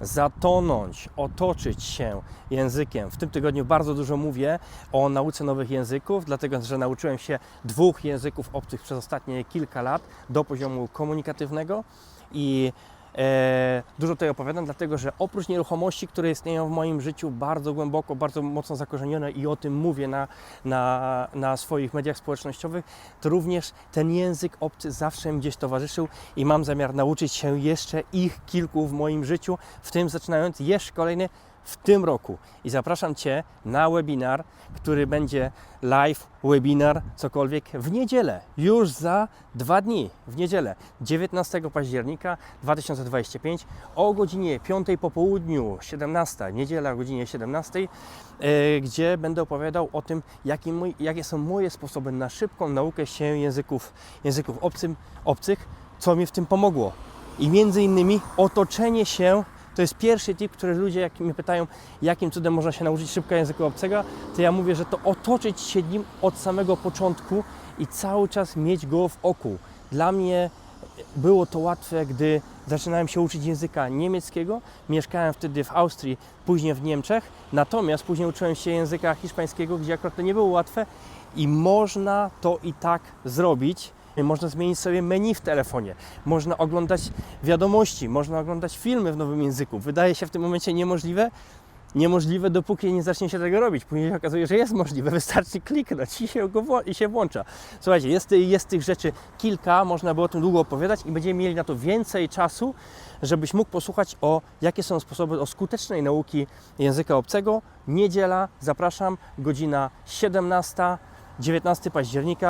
zatonąć, otoczyć się językiem. W tym tygodniu bardzo dużo mówię o nauce nowych języków, dlatego że nauczyłem się dwóch języków obcych przez ostatnie kilka lat do poziomu komunikatywnego i dużo tutaj opowiadam, dlatego że oprócz nieruchomości, które istnieją w moim życiu bardzo głęboko, bardzo mocno zakorzenione i o tym mówię na, na, na swoich mediach społecznościowych, to również ten język obcy zawsze mi gdzieś towarzyszył i mam zamiar nauczyć się jeszcze ich kilku w moim życiu, w tym zaczynając jeszcze kolejny w tym roku. I zapraszam Cię na webinar, który będzie live webinar, cokolwiek, w niedzielę, już za dwa dni, w niedzielę, 19 października 2025 o godzinie 5 po południu, 17, niedziela o godzinie 17, e, gdzie będę opowiadał o tym, jaki mój, jakie są moje sposoby na szybką naukę się języków, języków obcym, obcych, co mi w tym pomogło. I między innymi otoczenie się to jest pierwszy tip, który ludzie, jak mnie pytają, jakim cudem można się nauczyć szybko języka obcego, to ja mówię, że to otoczyć się nim od samego początku i cały czas mieć go w oku. Dla mnie było to łatwe, gdy zaczynałem się uczyć języka niemieckiego. Mieszkałem wtedy w Austrii, później w Niemczech. Natomiast później uczyłem się języka hiszpańskiego, gdzie akurat to nie było łatwe i można to i tak zrobić. Można zmienić sobie menu w telefonie, można oglądać wiadomości, można oglądać filmy w nowym języku. Wydaje się w tym momencie niemożliwe, niemożliwe, dopóki nie zacznie się tego robić. Później się okazuje, że jest możliwe, wystarczy kliknąć i się, go i się włącza. Słuchajcie, jest, jest tych rzeczy kilka, można by o tym długo opowiadać i będziemy mieli na to więcej czasu, żebyś mógł posłuchać o jakie są sposoby o skutecznej nauki języka obcego. Niedziela, zapraszam, godzina 17, 19 października.